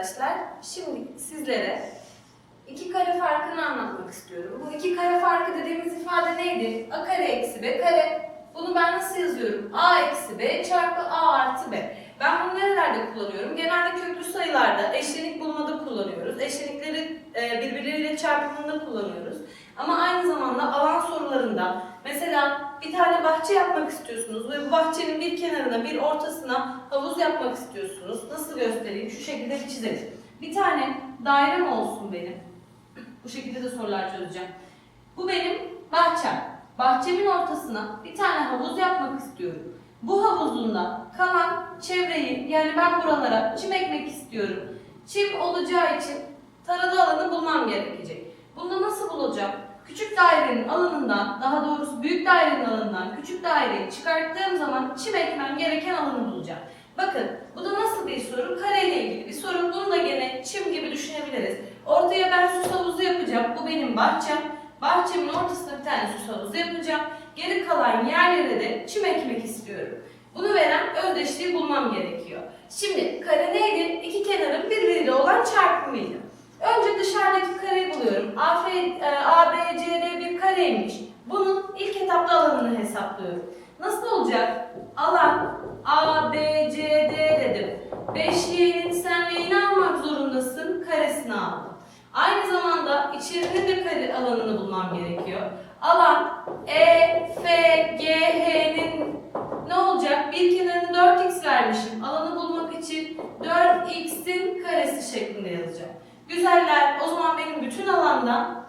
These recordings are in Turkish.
arkadaşlar. Şimdi sizlere iki kare farkını anlatmak istiyorum. Bu iki kare farkı dediğimiz ifade neydi? A kare eksi B kare. Bunu ben nasıl yazıyorum? A eksi B çarpı A artı B. Ben bunu nerelerde kullanıyorum? Genelde köklü sayılarda, eşlenik bulmada kullanıyoruz. Eşlenikleri e, birbirleriyle çarpımında kullanıyoruz. Ama aynı zamanda alan sorularında mesela bir tane bahçe yapmak istiyorsunuz ve bu bahçenin bir kenarına bir ortasına havuz yapmak istiyorsunuz. Nasıl göstereyim? Şu şekilde bir çizelim. Bir tane dairem olsun benim. Bu şekilde de sorular çözeceğim. Bu benim bahçem. Bahçemin ortasına bir tane havuz yapmak istiyorum. Bu havuzunda kalan çevreyi yani ben buralara çim ekmek istiyorum. Çim olacağı için taralı alanı bulmam gerekecek. Bunu nasıl bulacağım? Küçük dairenin alanından, daha doğrusu büyük dairenin alanından küçük daireyi çıkarttığım zaman çim ekmem gereken alanı bulacağım. Bakın bu da nasıl bir soru? Kareyle ilgili bir soru. Bunu da gene çim gibi düşünebiliriz. Ortaya ben süs havuzu yapacağım. Bu benim bahçem. Bahçemin ortasına bir tane süs havuzu yapacağım. Geri kalan yerlere de çim ekmek istiyorum. Bunu veren özdeşliği bulmam gerekiyor. Şimdi kare neydi? İki kenarın birbiriyle olan çarpımıydı. Önce dışarıdaki kareyi buluyorum. A, F, e, A, B, C, D bir kareymiş. Bunun ilk etapta alanını hesaplıyorum. Nasıl olacak? Alan A, B, C, D dedim. 5y'nin sen neyini almak zorundasın? Karesini aldım. Aynı zamanda içerinin de kare alanını bulmam gerekiyor. Alan E, F, G, H'nin ne olacak? Bir kenarını 4x vermişim. Alanı bulmak için 4x'in karesi şeklinde yazacağım. Güzeller, o zaman benim bütün alandan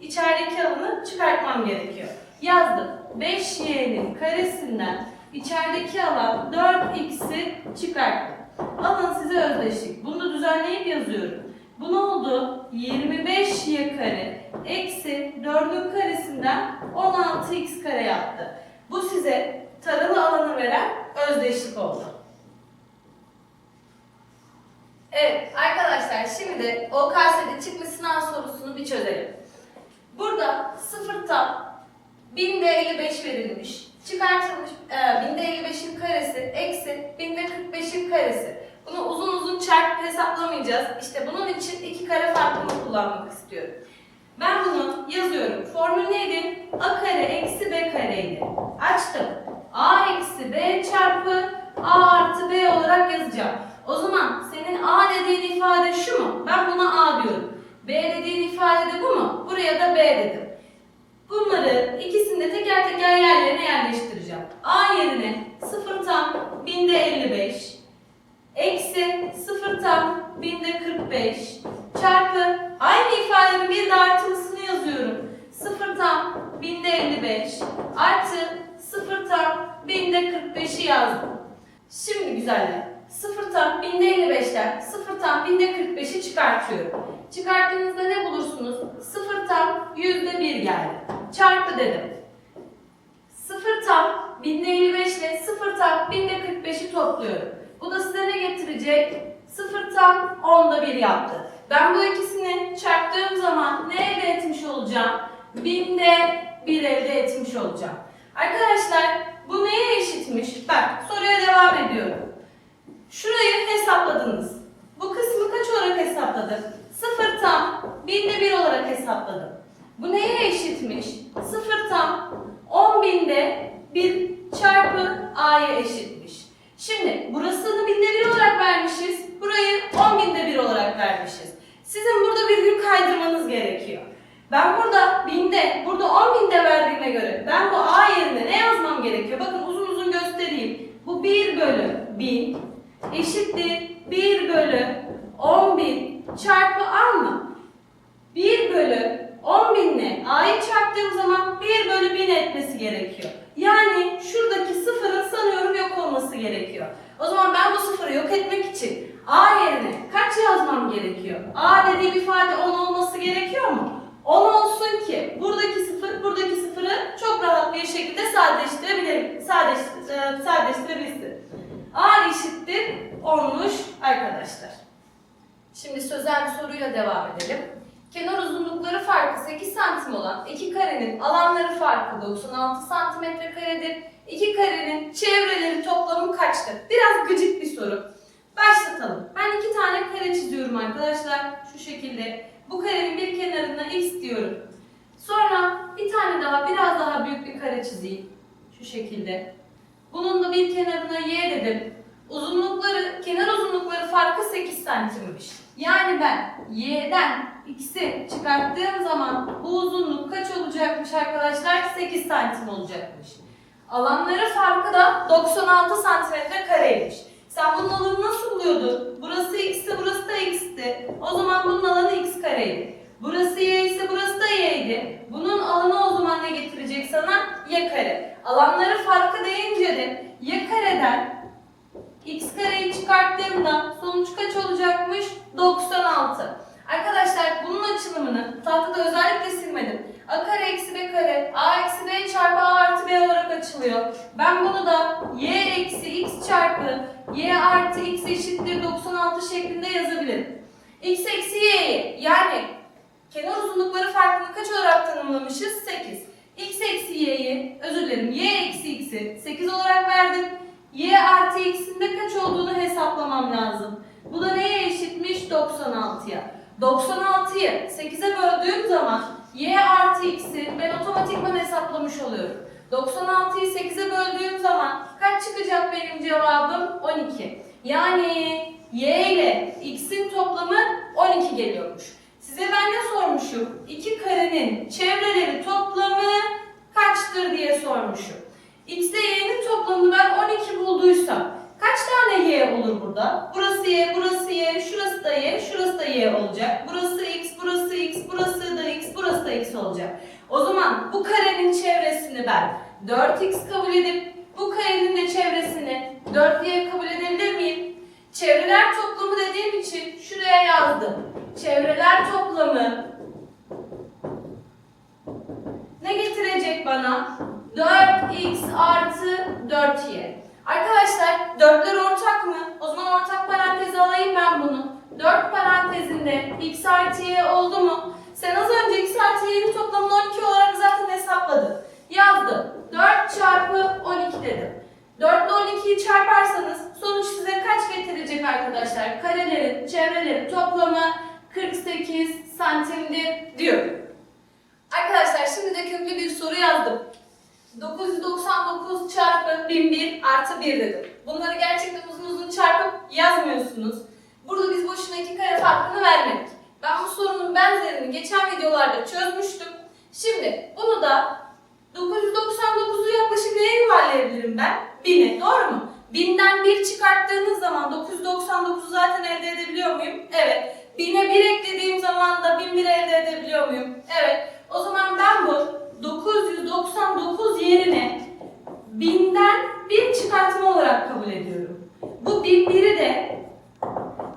içerideki alanı çıkartmam gerekiyor. Yazdım. 5y'nin karesinden içerideki alan 4x'i çıkarttım. Alın size özdeşlik. Bunu da düzenleyip yazıyorum. Bu ne oldu? 25y kare eksi 4'ün karesinden 16x kare yaptı. Bu size taralı alanı veren özdeşlik oldu. Evet arkadaşlar şimdi de OKS'de çıkmış sınav sorusunu bir çözelim. Burada sıfırta binde 55 verilmiş. Çıkartılmış e, binde 55'in karesi eksi binde 45'in karesi. Bunu uzun uzun çarpıp hesaplamayacağız. İşte bunun için iki kare farkını kullanmak istiyorum. Ben bunu yazıyorum. Formül neydi? A kare eksi B kareydi. Açtım. A eksi B çarpı A artı B olarak yazacağım. O zaman senin A dediğin ifade şu mu? Ben buna A diyorum. B dediğin ifade de bu mu? Buraya da B dedim. Bunları ikisini de teker teker yerlerine yerleştireceğim. A yerine 0 tam binde 55 eksi 0 tam binde 45 çarpı aynı ifadenin bir de artılısını yazıyorum. 0 tam binde 55 artı 0 tam binde 45'i yazdım. Şimdi güzeller. 0 tam binde 55'ten 0 tam binde 45'i çıkartıyorum. Çıkarttığınızda ne bulursunuz? 0 tam yüzde 1 geldi. Çarpı dedim. 0 tam binde 55 ile 0 tam binde 45'i topluyorum. Bu da size ne getirecek? 0 tam onda 1 yaptı. Ben bu ikisini çarptığım zaman ne elde etmiş olacağım? Binde 1 elde etmiş olacağım. Arkadaşlar bu neye eşitmiş? Bak soruya devam ediyorum. Şurayı hesapladınız. Bu kısmı kaç olarak hesapladık? 0 tam binde 1 olarak hesapladım. Bu neye eşitmiş? 0 tam 10 binde 1 çarpı a'ya eşitmiş. Şimdi burasını binde 1 olarak vermişiz. Burayı 10 binde 1 olarak vermişiz. Sizin burada virgül kaydırmanız gerekiyor. Ben burada binde, burada 10 binde verdiğime göre ben bu a yerine ne yazmam gerekiyor? Bakın uzun uzun göstereyim. Bu 1 bölü 1000 eşittir 1 bölü 10 bin çarpı a mı? 1 bölü 10 binle a'yı çarptığım zaman 1 bölü 1000 etmesi gerekiyor. Yani şuradaki sıfırın sanıyorum yok olması gerekiyor. O zaman ben bu sıfırı yok etmek için a yerine kaç yazmam gerekiyor? a dediğim ifade 10 olması gerekiyor mu? 10 olsun ki buradaki sıfır buradaki sıfırı çok rahat bir şekilde sadeleştirebilirim. Sadeş, e, sadeleştirebilirsin. a eşittir 10'muş arkadaşlar. Şimdi sözel bir soruyla devam edelim. Kenar uzunlukları farkı 8 santim olan iki karenin alanları farkı 96 santimetre karedir. İki karenin çevreleri toplamı kaçtır? Biraz gıcık bir soru. Başlatalım. Ben iki tane arkadaşlar. Şu şekilde. Bu karenin bir kenarına x diyorum. Sonra bir tane daha biraz daha büyük bir kare çizeyim. Şu şekilde. Bunun da bir kenarına y dedim. Uzunlukları, kenar uzunlukları farkı 8 santimmiş. Yani ben y'den x'i çıkarttığım zaman bu uzunluk kaç olacakmış arkadaşlar? 8 santim olacakmış. Alanları farkı da 96 santimetre kareymiş. Sen bunun alanını nasıl buluyordun? Burası x'ti, burası da x'ti. O zaman bunun alanı x kareydi. Burası y ise burası da y'ydi. Bunun alanı o zaman ne getirecek sana? y kare. Alanları farkı deyince de y kareden x kareyi çıkarttığımda sonuç kaç olacakmış? 96. Arkadaşlar bunun açılımını tahtada özellikle silmedim. a kare eksi b kare a eksi b çarpı a artı b olarak açılıyor. Ben bunu da y eksi x çarpı y artı x eşittir 96 şeklinde yazabilirim. x eksi y'yi yani kenar uzunlukları farkını kaç olarak tanımlamışız? 8. x eksi y'yi özür dilerim y eksi x'i 8 olarak verdim. Y artı x'in de kaç olduğunu hesaplamam lazım. Bu da neye eşitmiş? 96'ya. 96'yı 8'e böldüğüm zaman y artı x'i ben otomatikman hesaplamış oluyorum. 96'yı 8'e böldüğüm zaman kaç çıkacak benim cevabım? 12. Yani y ile x'in toplamı 12 geliyormuş. Size ben ne sormuşum? İki karenin çevreleri toplamı kaçtır diye sormuşum. X ile y'nin toplamını ben 12 bulduysam kaç tane y olur burada? Burası y, burası y, şurası da y, şurası da y olacak. Burası x, burası x, burası da x, burası da x olacak. O zaman bu karenin çevresini ben 4x kabul edip bu karenin de çevresini 4y kabul edebilir miyim? Çevreler toplamı dediğim için şuraya yazdım. Çevreler toplamı ne getirecek bana? 4x artı 4y. Arkadaşlar dörtler ortak mı? O zaman ortak paranteze alayım ben bunu. 4 parantezinde x artı y oldu mu? Sen az önce x artı y'nin toplamını 12 olarak zaten hesapladın. Yazdım. 4 çarpı 12 dedim. 4 ile 12'yi çarparsanız sonuç size kaç getirecek arkadaşlar? Karelerin, çevrelerin toplamı 48 santimdir diyor. Arkadaşlar şimdi de köklü bir soru yazdım. 999 çarpı 1001 artı 1 dedim. Bunları gerçekten uzun uzun çarpıp yazmıyorsunuz. Burada biz boşuna iki kare farkını vermedik. Ben bu sorunun benzerini geçen videolarda çözmüştüm. Şimdi bunu da 999'u yaklaşık neye yuvarlayabilirim ben? 1000'e doğru mu? 1000'den 1 çıkarttığınız zaman 999'u zaten elde edebiliyor muyum? Evet. 1000'e 1 eklediğim zaman da 1001 elde edebiliyor muyum? Evet. O zaman ben bu 999 yerine 1000'den 1 çıkartma olarak kabul ediyorum. Bu 1001'i de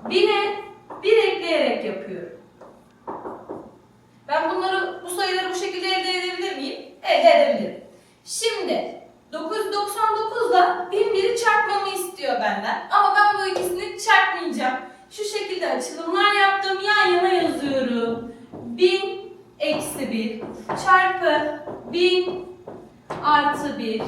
1000'e 1 ekleyerek yapıyorum. Ben bunları, bu sayıları bu şekilde elde edebilir miyim? Elde edebilirim. Şimdi 999 ile 1001'i çarpmamı istiyor benden. Ama ben bu ikisini çarpmayacağım. Şu şekilde açılımlar yaptım. Yan yana yazıyorum. 1000 eksi 1 çarpı 1000 artı 1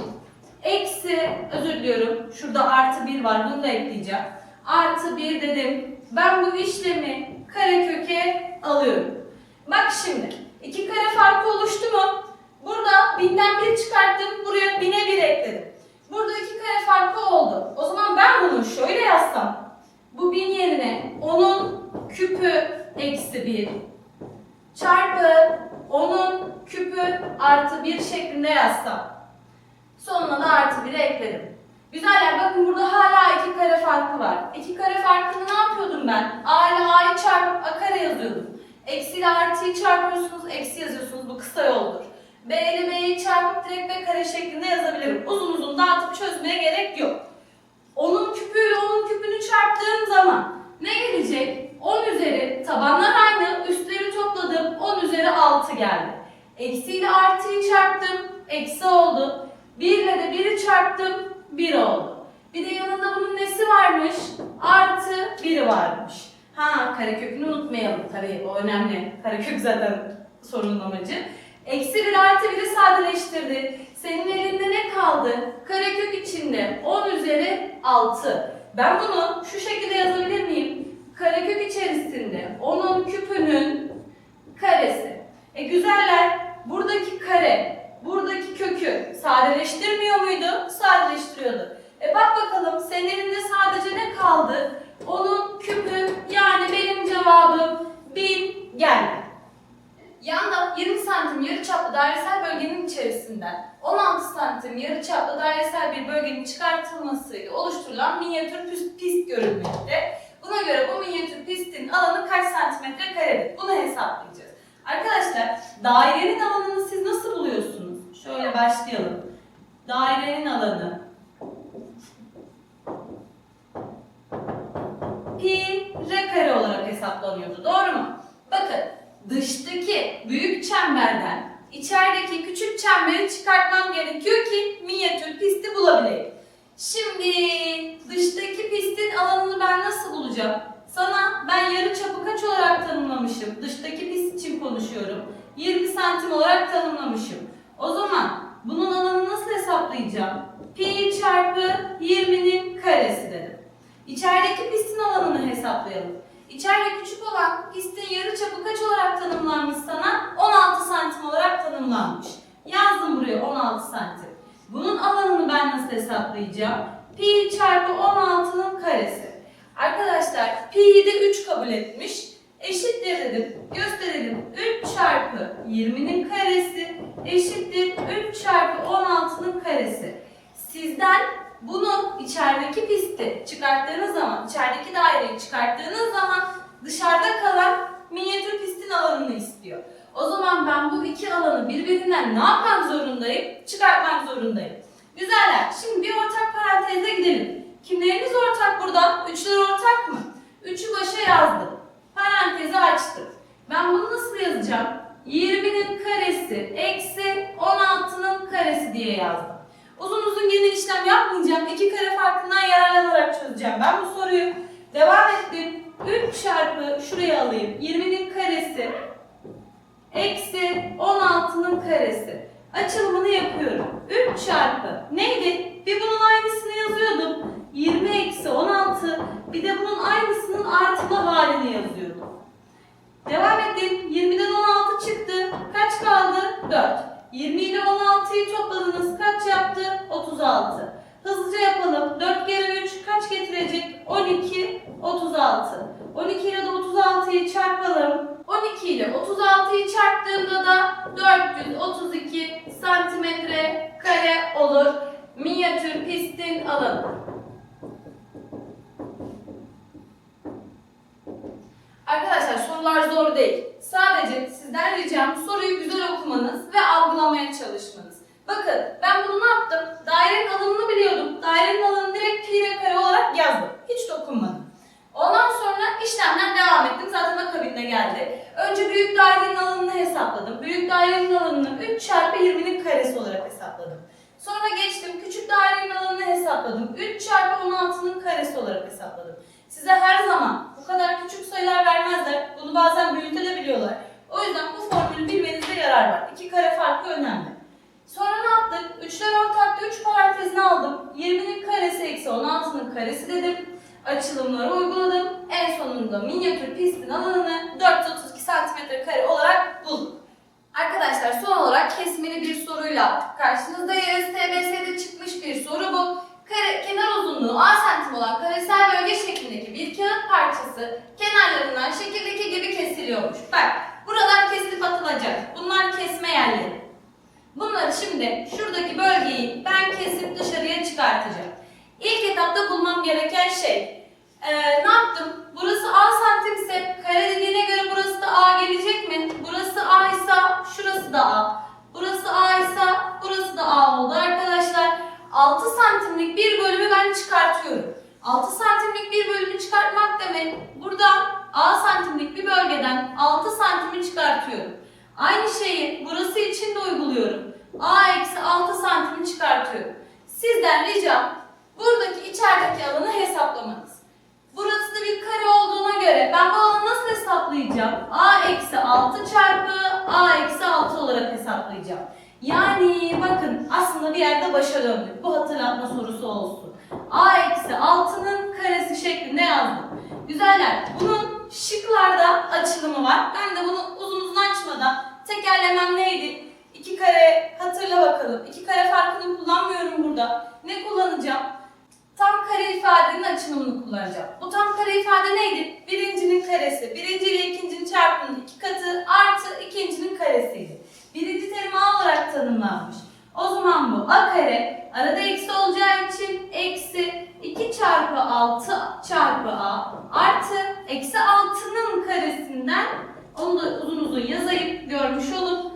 eksi özür diliyorum şurada artı 1 var bunu da ekleyeceğim. Artı 1 dedim. Ben bu işlemi kareköke alıyorum. Bak şimdi iki kare farkı oluştu mu? Burada 1000'den 1 çıkarttım. Buraya 1000'e 1 ekledim. Burada iki kare farkı oldu. O zaman ben bunu şöyle yazsam. Bu 1000 yerine 10'un küpü eksi 1 artı bir şeklinde yazsam. Sonuna da artı 1'i ekledim. Güzeller bakın burada hala iki kare farkı var. İki kare farkını ne yapıyordum ben? A ile A'yı çarpıp A kare yazıyordum. Eksi ile artıyı çarpıyorsunuz, eksi yazıyorsunuz. Bu kısa yoldur. B ile B'yi çarpıp direkt B kare şeklinde yazabilirim. Uzun uzun dağıtıp çözmeye gerek yok. Onun küpüyle onun küpünü çarptığım zaman ne gelecek? 10 üzeri tabanlar aynı, üstleri topladım. 10 üzeri 6 geldi. Eksiyle artıyı çarptım. Eksi oldu. 1 ile de 1'i çarptım. 1 oldu. Bir de yanında bunun nesi varmış? Artı 1'i varmış. Ha karekökünü unutmayalım. Tabii o önemli. Karekök zaten sorunun amacı. Eksi 1 artı 1'i sadeleştirdi. Senin elinde ne kaldı? Karekök içinde 10 üzeri 6. Ben bunu şu şekilde yazabilir miyim? Karekök içerisinde 10'un küpünün karesi. E güzeller buradaki kare, buradaki kökü sadeleştirmiyor muydu? Sadeleştiriyordu. E bak bakalım senin elinde sadece ne kaldı? Onun küpü yani benim cevabım 1000 geldi. Yanda 20 santim yarıçaplı dairesel bölgenin içerisinden 16 santim yarıçaplı dairesel bir bölgenin çıkartılmasıyla oluşturulan minyatür pist, pist görülmekte. Buna göre bu minyatür pistin alanı kaç santimetre karedir? Bunu hesaplayacağız. Arkadaşlar dairenin alanını siz nasıl buluyorsunuz? Şöyle başlayalım. Dairenin alanı pi r kare olarak hesaplanıyordu. Doğru mu? Bakın dıştaki büyük çemberden içerideki küçük çemberi çıkartmam gerekiyor ki minyatür pisti bulabileyim. Şimdi dıştaki pistin alanını ben nasıl bulacağım? Sana ben yarı çapı kaç olarak tanımlamışım? Dıştaki pist için konuşuyorum. 20 santim olarak tanımlamışım. O zaman bunun alanını nasıl hesaplayacağım? Pi çarpı 20'nin karesi dedim. İçerideki pistin alanını hesaplayalım. İçeride küçük olan pistin yarıçapı kaç olarak tanımlanmış sana? 16 santim olarak tanımlanmış. Yazdım buraya 16 santim. Bunun alanını ben nasıl hesaplayacağım? Pi çarpı 16'nın karesi. Arkadaşlar pi'yi de 3 kabul etmiş. Eşittir dedim. Gösterelim. 3 çarpı 20'nin karesi eşittir 3 çarpı 16'nın karesi. Sizden bunu içerideki pisti çıkarttığınız zaman, içerideki daireyi çıkarttığınız zaman dışarıda kalan minyatür pistin alanını istiyor. O zaman ben bu iki alanı birbirinden ne yapmak zorundayım? Çıkartmak zorundayım. Güzeller. Şimdi bir ortak paranteze gidelim. Kimlerimiz ortak burada? Üçler ortak mı? Üçü başa yazdım. Parantezi açtım. Ben bunu nasıl yazacağım? 20'nin karesi eksi 16'nın karesi diye yazdım. Uzun uzun genel işlem yapmayacağım. İki kare farkından yararlanarak çözeceğim. Ben bu soruyu devam ettim. 3 çarpı şuraya alayım. 20'nin karesi eksi 16'nın karesi. Açılımını yapıyorum. 3 çarpı neydi? Bir bunun aynısını yazıyordum. 20 eksi 16. Bir de bunun aynısının artılı halini yazıyordum. Devam ettim. 20'den 16 çıktı. Kaç kaldı? 4. 20 ile 16'yı topladınız. Kaç yaptı? 36. Hızlıca yapalım. 4 kere 3 kaç getirecek? 12, 36. 12 ile de 36'yı çarpalım. 12 ile 36'yı çarptığımda da 432 santimetre kare olur. Minyatür pistin alanı. Arkadaşlar sorular zor değil. Sadece sizden ricam soruyu güzel okumanız ve algılamaya çalışmanız. Bakın ben bunu ne yaptım? Dairenin alanını biliyordum. Dairenin alanını direkt pi r kare olarak yazdım. Hiç dokunmadım. Ondan sonra işlemden devam ettim. Zaten akabinde geldi. Önce büyük dairenin alanını hesapladım. Büyük dairenin alanını 3 çarpı 20'nin karesi olarak hesapladım. Sonra geçtim. Küçük dairenin alanını hesapladım. 3 çarpı 16'nın karesi olarak hesapladım. Size her zaman bu kadar küçük sayılar vermezler. Bunu bazen büyütebiliyorlar. O yüzden bu formülü bilmenizde yarar var. İki kare farkı önemli. Sonra ne yaptık? Üçler ortaktı. 3 parantezini aldım. 20'nin karesi eksi 16'nın karesi dedim. Açılımları uyguladım. En sonunda minyatür pistin alanını 432 santimetre kare olarak buldum. Arkadaşlar son olarak kesmeli bir soruyla karşınızdayız. TBS'de çıkmış bir soru bu. Kare, kenar uzunluğu A santim olan karesel bölge şeklindeki bir kağıt parçası kenarlarından şekildeki gibi kesiliyormuş. Bak buralar kesilip atılacak. Bunlar kesme yerleri. Bunları şimdi şuradaki bölgeyi ben kesip dışarıya çıkartacağım. İlk etapta bulmam gereken şey ee, ne yaptım? Burası A santimse kare dediğine göre burası da A gelecek mi? Burası A ise şurası da A. Burası A ise burası da A oldu arkadaşlar. 6 santimlik bir bölümü ben çıkartıyorum. 6 santimlik bir bölümü çıkartmak demek buradan A santimlik bir bölgeden 6 santimi çıkartıyorum. Aynı şeyi burası için de uyguluyorum. A eksi 6 santimi çıkartıyorum. Sizden ricam buradaki içerideki alanı hesaplamanız. Burası da bir kare olduğuna göre ben bu alanı nasıl hesaplayacağım? A eksi 6 çarpı A eksi 6 olarak hesaplayacağım. Yani bakın aslında bir yerde başa döndük. Bu hatırlatma sorusu olsun. A eksi 6'nın karesi şeklinde yazdım. Güzeller. Bunun şıklarda açılımı var. Ben de bunu uzun uzun açmadan tekerlemem neydi? İki hatırla bakalım. İki kare farkını kullanmıyorum burada. Ne kullanacağım? Tam kare ifadenin açılımını kullanacağım. Bu tam kare ifade neydi? Birincinin karesi. Birinci ile ikincinin çarpımının iki katı artı ikincinin karesiydi. Birinci terim A olarak tanımlanmış. O zaman bu a kare arada eksi olacağı için eksi 2 çarpı 6 çarpı a artı eksi 6'nın karesinden onu da uzun uzun yazayıp görmüş olup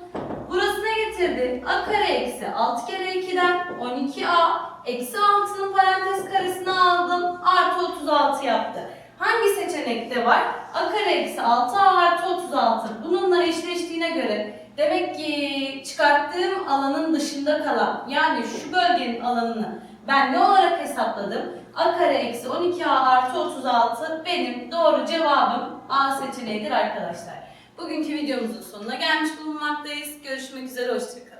burası ne getirdi? a kare eksi 6 kere 2'den 12a eksi 6'nın parantez karesini aldım artı 36 yaptı. Hangi seçenekte var? a kare eksi 6a artı 36. Bununla eşleştiğine göre demek ki çıkarttığım alanın dışında kalan yani şu bölgenin alanını ben ne olarak hesapladım? a kare eksi 12a artı 36 benim doğru cevabım A seçeneğidir arkadaşlar. Bugünkü videomuzun sonuna gelmiş bulunmaktayız. Görüşmek üzere, hoşçakalın.